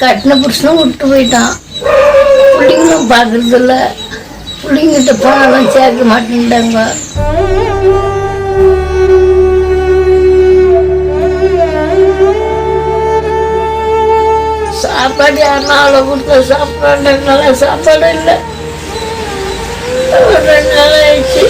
கட்டின புருஷனும் விட்டு போயிட்டான். பிள்ளைங்களும் பார்க்கறது இல்ல பிள்ளைங்கிட்ட போனாலும் சேர்க்க மாட்டேன்ட்டாங்க. சாப்பாடு யாருன்னா அவ்வளோ கொடுத்த சாப்பிட்றாங்க நல்லா சாப்பாடு இல்லை. ஒரு ரெண்டு நாள் ஆயிடுச்சு.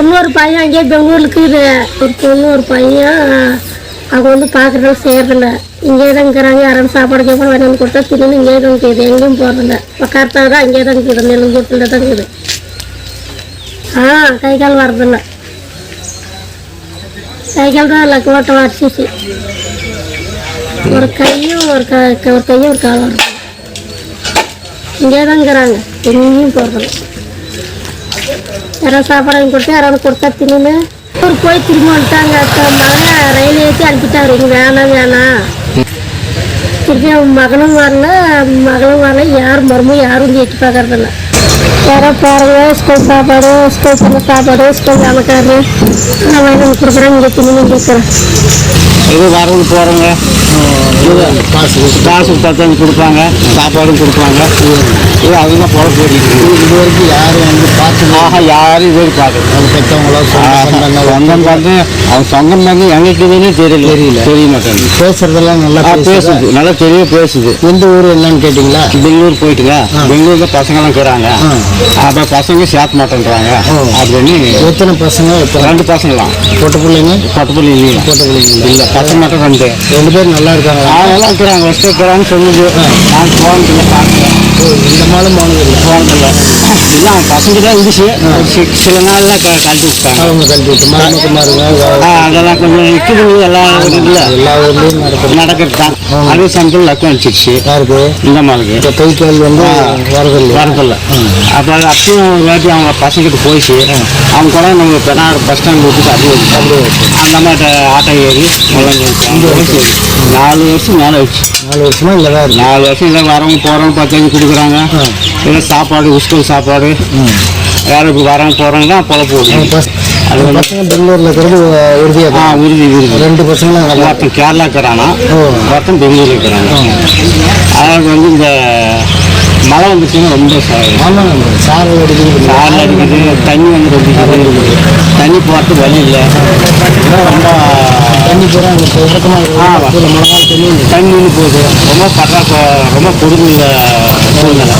பொண்ணு ஒரு பையன் அங்கேயே பெங்களூருக்கு இது ஒரு பொண்ணு ஒரு பையன் அவங்க வந்து பார்க்குறதுல செய்கிறதில்ல இங்கே தான் இருக்கிறாங்க. யாரும் சாப்பாடு கேட்பாடு வாங்கி வந்து கொடுத்தா திடீர்னு இங்கே தான் இருக்குது. எங்கேயும் போகிறதில்ல இப்போ கரெக்டாக தான் அங்கேயே தான் இருக்குது நெல்லுங்கூட்டில் தான் இருக்குது. ஆ கை கால் வரதில்ல கை கால் தான் இல்லை கோட்டை அரிசி ஒரு கையும் ஒரு க ஒரு கையும் ஒரு காலம் இருக்கு இங்கே தான் இருக்கிறாங்க. எங்கேயும் போகிறதில்ல யாராவது சாப்பாடு வாங்கி கொடுத்தா யாராவது கொடுத்தா தின்னு ஒரு போய் திரும்ப வந்துட்டாங்க அக்கா மகன் ரயில் ஏற்றி அனுப்பிட்டாரு. இங்கே வேணாம் வேணாம். திருப்பி அவன் மகனும் வரல. மகளும் வரல. யார் மருமும் யாரும் வந்து பார்க்கறதில்ல யாரோ பாருங்க. ஸ்கூல் சாப்பாடு ஸ்கூல் பண்ண சாப்பாடு ஸ்கூல் வேலைக்காரு நான் வாங்கி கொடுக்குறேன். இங்கே தின்னு கேட்குறேன் இது வரவங்க போகிறவங்க காசு காசு தத்தாந்து கொடுப்பாங்க சாப்பாடும் கொடுப்பாங்க. இது அதுதான் பொழப்பு இது வரைக்கும் யாரும் வந்து பார்த்து ஆஹா யாரும் இது வரைக்கும் பார்க்கல. அது பெற்றவங்களோ சொந்தம் பார்த்து அவன் சொந்தம் பார்த்து எங்களுக்கு இதுன்னு தெரியல. தெரியல. தெரிய மாட்டேங்குது. பேசுறதெல்லாம் நல்லா பேசுது. நல்லா தெரிய பேசுது. எந்த ஊர் என்னன்னு கேட்டிங்களா? பெங்களூர் போயிட்டுங்க பெங்களூர்ல பசங்கெல்லாம் இருக்கிறாங்க. அப்போ பசங்க சேர்க்க மாட்டேன்றாங்க. அப்படின்னு எத்தனை பசங்க? ரெண்டு பசங்களாம். பொட்ட பிள்ளைங்க? பட்டுப்பள்ளி இல்லையா பொட்ட பிள்ளைங்க இல்லை. பசங்க மட்டும் ரெண்டு. ரெண்டு பேரும் நல்லா இருக்காங்க அதெல்லாம் இருக்கிறாங்க இருக்கிறான்னு சொல்லுது நான் போனதில்லை பார்க்கல இந்த போனது இல்லை போனதில்லை இல்லை அவன் பசங்க தான் இருந்துச்சு ஒரு சில நாள்லாம் க கழட்டி விட்டாங்க அவங்க கல்வி விட்டு மாறுங்க ஆ, அதெல்லாம் கொஞ்சம் நிற்குது எல்லாம் இல்லை எல்லா ஊர்லேயும் நடக்குது நடக்கிறது தான் அதே சமயத்தில் லக்கம் அடிச்சிருச்சு யாருக்கு இந்த மாளுக்கு இப்போ கை கால் வந்து வரதில்லை வரதில்ல அப்போ அப்பயும் ஒரு வாட்டி அவங்க பசங்கிட்ட போயிடுச்சு அவங்க கூட நம்ம பெண்ணாடு பஸ் ஸ்டாண்ட் அப்படியே அப்படியே அந்த அம்மாட்ட ஆட்டோ ஏறி நாலு வருஷம் மேலே ஆயிடுச்சு. நாலு வருஷமா இருக்கு நாலு வருஷம் இல்லை வரவங்க போகிறவங்க பத்தாஞ்சு கொடுக்குறாங்க இல்லை சாப்பாடு ஸ்கூல் சாப்பாடு. யாரும் வரவங்க போகிறவங்க தான் பொழப்பு ஓடுது அது பசங்க பெங்களூரில் இருக்கிறது உறுதியாக ஆ உறுதி உறுதி ரெண்டு பசங்களும் ஒருத்தன் கேரளா இருக்கிறானா ஓ. ஒருத்தன் பெங்களூர் இருக்கிறாங்க. அதாவது வந்து இந்த மழை வந்துச்சுன்னா ரொம்ப சாரல் அடிக்குது. சாரல் அடிக்குது தண்ணி வந்து ரொம்ப தண்ணி போகிறதுக்கு வழி இல்லை. ரொம்ப தண்ணி பூரா அங்கே இறக்கமாக இருக்குது மழை நாள் தண்ணி தண்ணி போகுது. ரொம்ப பற்றா ரொம்ப கொடுமை சூழ்நிலை.